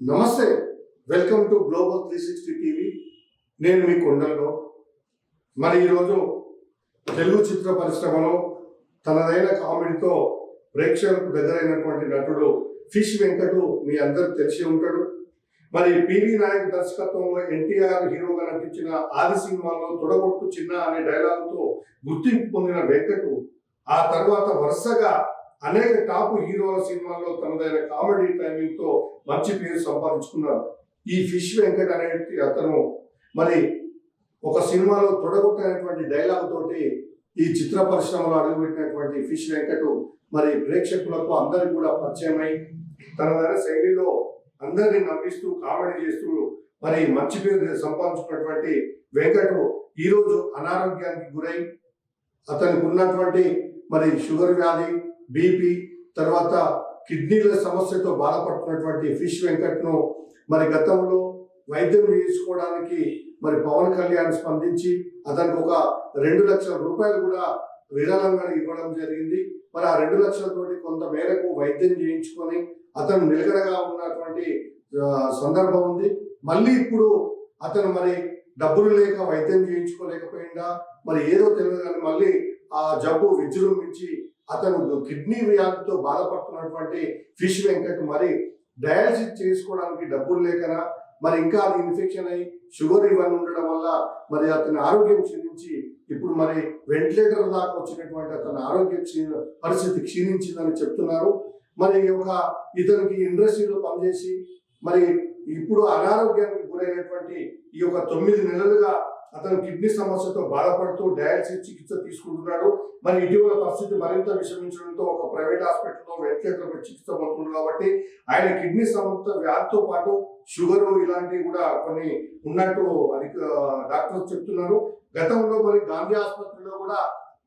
నమస్తే welcome to global three sixty TV. నేను మీ కొండల్లో. మరి ఈరోజు తెలుగు చిత్ర పరిశ్రమలో తనదైన కామెడీతో ప్రేక్షకులకు దగ్గరైనటువంటి నటుడు ఫిష్ వెంకటు మీ అందరూ తెలిసి ఉంటాడు. మరి పివి నాయక్ దర్శకత్వంలో ఎన్టీఆర్ హీరోగా నటించిన ఆది సినిమాలో తొడగొట్టు చిన్న అనే డైలాగుతో గుర్తింపు పొందిన వెంకటు ఆ తర్వాత వరుసగా అనేక టాప్ హీరోల సినిమాల్లో తనదైన కామెడీ టైమింగ్తో మంచి పేరు సంపాదించుకున్నారు ఈ ఫిష్ వెంకట్ అనే అతను మరి ఒక సినిమాలో తొడగొట్టైనటువంటి డైలాగ్ తోటి ఈ చిత్ర పరిశ్రమలో అడుగుపెట్టినటువంటి ఫిష్ వెంకట్ మరి ప్రేక్షకులకు అందరికి కూడా పరిచయమై తనదైన శైలిలో అందరినీ నవ్విస్తూ కామెడీ చేస్తూ మరి మంచి పేరు సంపాదించుకున్నటువంటి వెంకట్ ఈరోజు అనారోగ్యానికి గురై అతనికి ఉన్నటువంటి మరి షుగర్ వ్యాధి బీపీ తర్వాత కిడ్నీల సమస్యతో బాధపడుతున్నటువంటి ఫిష్ వెంకట్ను మరి గతంలో వైద్యం చేసుకోవడానికి మరి పవన్ కళ్యాణ్ స్పందించి అతనికి ఒక రెండు లక్షల రూపాయలు కూడా విరాళంగా ఇవ్వడం జరిగింది. మరి ఆ రెండు లక్షలతోటి కొంత మేరకు వైద్యం చేయించుకొని అతను నిలకడగా ఉన్నటువంటి సందర్భం ఉంది. మళ్ళీ ఇప్పుడు అతను మరి డబ్బులు లేక వైద్యం చేయించుకోలేకపోయిందా? మరి ఏదో తెలియదు కానీ మళ్ళీ ఆ జబ్బు విజృంభించి అతను కిడ్నీ వ్యాధితో బాధపడుతున్నటువంటి ఫిష్ వెంకట్ మరి డయాలసిస్ చేసుకోవడానికి డబ్బులు లేకనా? మరి ఇంకా అది ఇన్ఫెక్షన్ అయ్యి షుగర్ ఇవన్నీ ఉండడం వల్ల మరి అతని ఆరోగ్యం క్షీణించి ఇప్పుడు మరి వెంటిలేటర్ దాకా వచ్చినటువంటి అతని ఆరోగ్య క్షీణ పరిస్థితి క్షీణించిందని చెప్తున్నారు. మరి ఒక ఇతనికి ఇండస్ట్రీలో పనిచేసి మరి ఇప్పుడు అనారోగ్యానికి గురైనటువంటి ఈ యొక్క తొమ్మిది నెలలుగా అతను కిడ్నీ సమస్యతో బాధపడుతూ డయాలసిస్ చికిత్స తీసుకుంటున్నాడు. మరి ఇటీవల పరిస్థితి మరింత విషమించడంతో ఒక ప్రైవేట్ హాస్పిటల్లో వెంటిలేటర్ చికిత్స పొందుతుంది కాబట్టి ఆయన కిడ్నీ సమస్య వ్యాధితో పాటు షుగర్ ఇలాంటివి కూడా కొన్ని ఉన్నట్టు అధిక డాక్టర్స్ చెప్తున్నారు. గతంలో మరి గాంధీ ఆసుపత్రిలో కూడా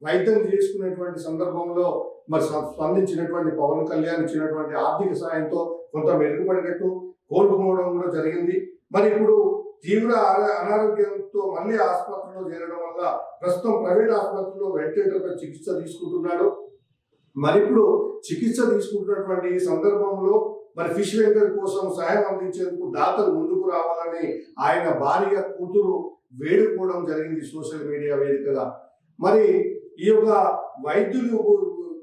వైద్యం చేసుకునేటువంటి సందర్భంలో మరి స్పందించినటువంటి పవన్ కళ్యాణ్ ఇచ్చినటువంటి ఆర్థిక సాయంతో కొంత మెరుగుపడినట్టు కోలుకోవడం కూడా జరిగింది. మరి ఇప్పుడు తీవ్ర అనారోగ్యంతో మళ్ళీ ఆసుపత్రిలో చేరడం వల్ల ప్రస్తుతం ప్రైవేట్ ఆసుపత్రిలో వెంటిలేటర్పై చికిత్స తీసుకుంటున్నాడు. మరి ఇప్పుడు చికిత్స తీసుకుంటున్నటువంటి ఈ సందర్భంలో మరి ఫిష్ వెంకర్ కోసం సహాయం అందించేందుకు దాతలు ముందుకు రావాలని ఆయన భార్య కూతురు వేడుకోవడం జరిగింది సోషల్ మీడియా వేదికగా. మరి ఈ యొక్క వైద్యులు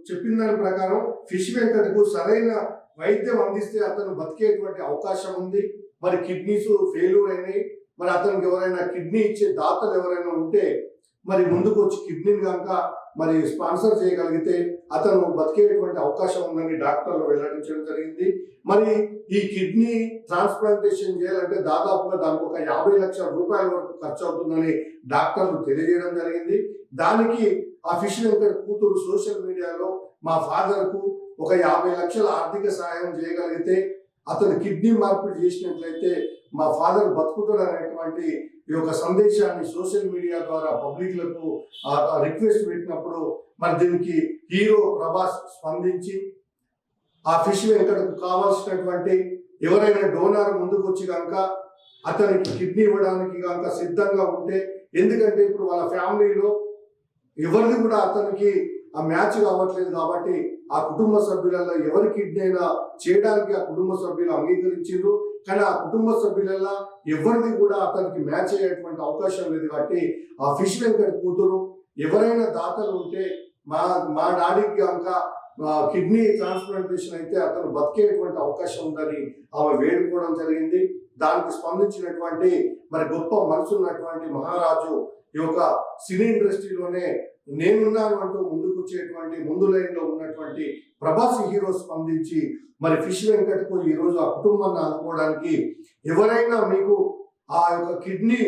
చెప్పిన దాని ప్రకారం ఫిష్ వెంకట్కు సరైన వైద్యం అందిస్తే అతను బతికేటువంటి అవకాశం ఉంది. మరి కిడ్నీస్ ఫెయిల్యూర్ అయినాయి. మరి అతనికి ఎవరైనా కిడ్నీ ఇచ్చే దాతలు ఎవరైనా ఉంటే మరి ముందుకు వచ్చి కిడ్నీని కనుక మరి స్పాన్సర్ చేయగలిగితే అతను బతికేటువంటి అవకాశం ఉందని డాక్టర్లు వెల్లడించడం జరిగింది. మరి ఈ కిడ్నీ ట్రాన్స్ప్లాంటేషన్ చేయాలంటే దాదాపుగా దానికి ఒక యాభై లక్షల రూపాయల వరకు ఖర్చు అవుతుందని డాక్టర్లు తెలియజేయడం జరిగింది. దానికి ఆ ఫిష్ వెంకట్ కూతురు సోషల్ మీడియాలో మా ఫాదర్కు ఒక యాభై లక్షల ఆర్థిక సహాయం చేయగలిగితే అతను కిడ్నీ మార్పిడి చేసినట్లయితే మా ఫాదర్ బతుకుతాడు అనేటువంటి ఈ యొక్క సందేశాన్ని సోషల్ మీడియా ద్వారా పబ్లిక్లకు రిక్వెస్ట్ పెట్టినప్పుడు మరి దీనికి హీరో ప్రభాస్ స్పందించి ఆ ఫిష్ వెంకటకు కావాల్సినటువంటి ఎవరైనా డోనార్ ముందుకు వచ్చి కనుక అతనికి కిడ్నీ ఇవ్వడానికి కనుక సిద్ధంగా ఉంటే ఎందుకంటే ఇప్పుడు వాళ్ళ ఫ్యామిలీలో ఎవరిది కూడా అతనికి ఆ మ్యాచ్ కావట్లేదు కాబట్టి ఆ కుటుంబ సభ్యులలో ఎవరి కిడ్నీ అయినా చేయడానికి ఆ కుటుంబ సభ్యులు అంగీకరించారు. కానీ ఆ కుటుంబ సభ్యులలో ఎవరిది కూడా అతనికి మ్యాచ్ అయ్యేటువంటి అవకాశం లేదు కాబట్టి ఆ ఫిష్ వెంకట్ కూతురు ఎవరైనా దాతలు ఉంటే మా మా డాడీకి కనుక కిడ్నీ ట్రాన్స్ప్లాంటేషన్ అయితే అతను బతికేటువంటి అవకాశం ఉందని ఆమె వేడుకోవడం జరిగింది. దానికి స్పందించినటువంటి మరి గొప్ప మనసు ఉన్నటువంటి మహారాజు ఈ యొక్క సినీ ఇండస్ట్రీలోనే నేనున్నాను అంటూ ముందుకొచ్చేటువంటి ముందు లైన్లో ఉన్నటువంటి ప్రభాస్ హీరో స్పందించి మరి ఫిష్ వెంకట్కు ఈ రోజు ఆ కుటుంబాన్ని ఆదుకోవడానికి ఎవరైనా మీకు ఆ యొక్క కిడ్నీ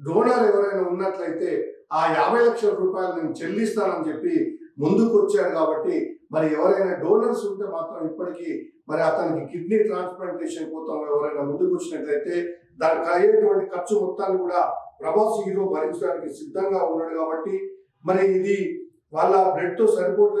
డోనర్ ఎవరైనా ఉన్నట్లయితే ఆ యాభై లక్షల రూపాయలు నేను చెల్లిస్తానని చెప్పి ముందుకు వచ్చాడు కాబట్టి మరి ఎవరైనా డోనర్స్ ఉంటే మాత్రం ఇప్పటికీ మరి అతనికి కిడ్నీ ట్రాన్స్ప్లాంటేషన్ కోసం ఎవరైనా ముందుకు వచ్చినట్లయితే దానికి అయ్యేటువంటి ఖర్చు మొత్తాన్ని కూడా ప్రభాస్ హీరో భరించడానికి సిద్ధంగా ఉన్నాడు కాబట్టి మరి ఇది వాళ్ళ బ్లడ్తో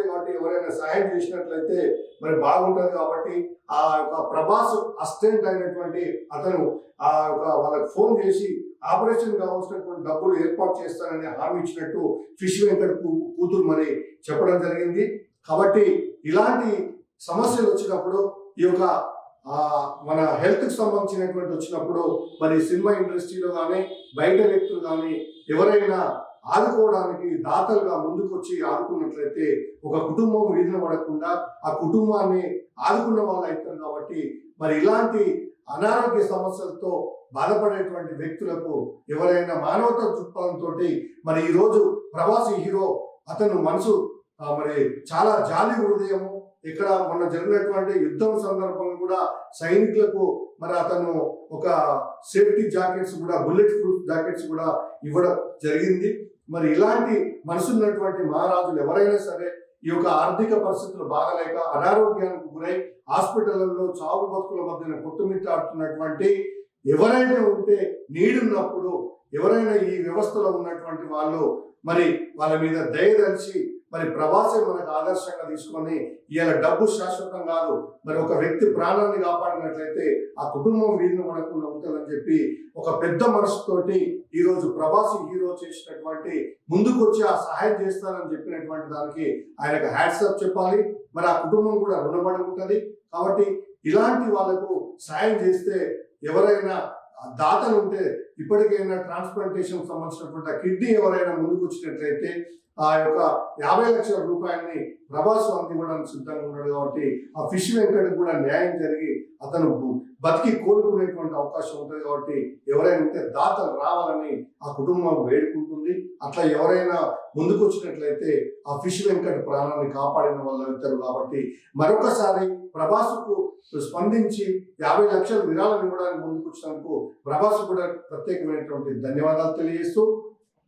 కాబట్టి ఎవరైనా సహాయం చేసినట్లయితే మరి బాగుంటుంది కాబట్టి ఆ యొక్క ప్రభాస్ అసిస్టెంట్ అయినటువంటి అతను ఆ యొక్క వాళ్ళకి ఫోన్ చేసి ఆపరేషన్ కావాల్సినటువంటి డబ్బులు ఏర్పాటు చేస్తానని హామీ ఇచ్చినట్టు ఫిష్ వెంకట్ కూతురు మరి చెప్పడం జరిగింది. కాబట్టి ఇలాంటి సమస్యలు వచ్చినప్పుడు ఈ యొక్క మన హెల్త్కి సంబంధించినటువంటి వచ్చినప్పుడు మరి సినిమా ఇండస్ట్రీలో కానీ బయట వ్యక్తులు కానీ ఎవరైనా ఆదుకోవడానికి దాతలుగా ముందుకొచ్చి ఆదుకున్నట్లయితే ఒక కుటుంబం వీధిన పడకుండా ఆ కుటుంబాన్ని ఆదుకున్న వాళ్ళు అవుతారు కాబట్టి మరి ఇలాంటి అనారోగ్య సమస్యలతో బాధపడేటువంటి వ్యక్తులకు ఎవరైనా మానవత దృక్పథంతో మరి ఈరోజు ప్రవాసీ హీరో అతను మనసు మరి చాలా జాలి హృదయము ఇక్కడ మొన్న జరిగినటువంటి యుద్ధం సందర్భంగా కూడా సైనికులకు మరి అతను ఒక సేఫ్టీ జాకెట్స్ కూడా బుల్లెట్ ప్రూఫ్ జాకెట్స్ కూడా ఇవ్వడం జరిగింది. మరి ఇలాంటి మనసున్నటువంటి మహారాజులు ఎవరైనా సరే ఈ యొక్క ఆర్థిక పరిస్థితులు బాగలేక అనారోగ్యానికి గురై హాస్పిటల్లో చావు బతుకుల మధ్యన కొట్టుమిట్టాడుతున్నటువంటి ఎవరైనా ఉంటే నీడున్నప్పుడు ఎవరైనా ఈ వ్యవస్థలో ఉన్నటువంటి వాళ్ళు మరి వాళ్ళ మీద దయదలిచి మరి ప్రవాసే మనకు ఆదర్శంగా తీసుకొని ఇవాళ డబ్బు శాశ్వతం కాదు మరి ఒక వ్యక్తి ప్రాణాన్ని కాపాడినట్లయితే ఆ కుటుంబం వీధిని పడకుండా ఉంటుందని చెప్పి ఒక పెద్ద మనసుతోటి ఈరోజు రోజు ప్రవాసి హీరో చేసినటువంటి ముందుకు వచ్చి ఆ సహాయం చేస్తానని చెప్పినటువంటి దానికి ఆయనకు హ్యాట్సప్ చెప్పాలి. మరి ఆ కుటుంబం కూడా రుణపడి ఉంటుంది కాబట్టి ఇలాంటి వాళ్ళకు సాయం చేస్తే ఎవరైనా దాతలు ఉంటే ఇప్పటికైనా ట్రాన్స్ప్లాంటేషన్ సంబంధించినటువంటి కిడ్నీ ఎవరైనా ముందుకు వచ్చినట్లయితే ఆ యొక్క యాభై లక్షల రూపాయలని ప్రభాస్ అందివ్వడానికి సిద్ధంగా ఉన్నాడు కాబట్టి ఆ ఫిష్ వెంకట్ కూడా న్యాయం జరిగి అతను బతికి కోలుకునేటువంటి అవకాశం ఉంటుంది కాబట్టి ఎవరైనా ఉంటే దాతలు రావాలని ఆ కుటుంబం వేడుకుంటుంది. అట్లా ఎవరైనా ముందుకు వచ్చినట్లయితే ఆ ఫిష్ వెంకట్ ప్రాణాన్ని కాపాడిన వాళ్ళు అవుతారు కాబట్టి మరొకసారి ప్రభాస్కు స్పందించి యాభై లక్షల విరాళం ఇవ్వడానికి ముందుకు వచ్చినందుకు ప్రభాస్ కూడా ప్రత్యేకమైనటువంటి ధన్యవాదాలు తెలియజేస్తూ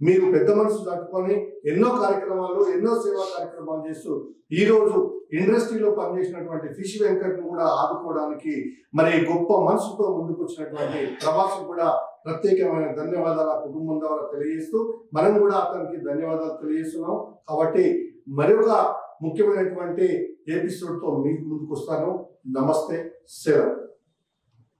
మీరు పెద్ద మనసు దాటుకొని ఎన్నో కార్యక్రమాలు ఎన్నో సేవా కార్యక్రమాలు చేస్తూ ఈరోజు ఇండస్ట్రీలో పనిచేసినటువంటి ఫిష్ వెంకట్ కూడా ఆదుకోవడానికి మరి గొప్ప మనసుతో ముందుకు వచ్చినటువంటి ప్రభాస్ కూడా ప్రత్యేకమైన ధన్యవాదాలు ఆ కుటుంబం ద్వారా తెలియజేస్తూ మనం కూడా అతనికి ధన్యవాదాలు తెలియజేస్తున్నాం. కాబట్టి మరొక ముఖ్యమైనటువంటి ఎపిసోడ్తో మీకు ముందుకు వస్తాను నమస్తే. సెలవు.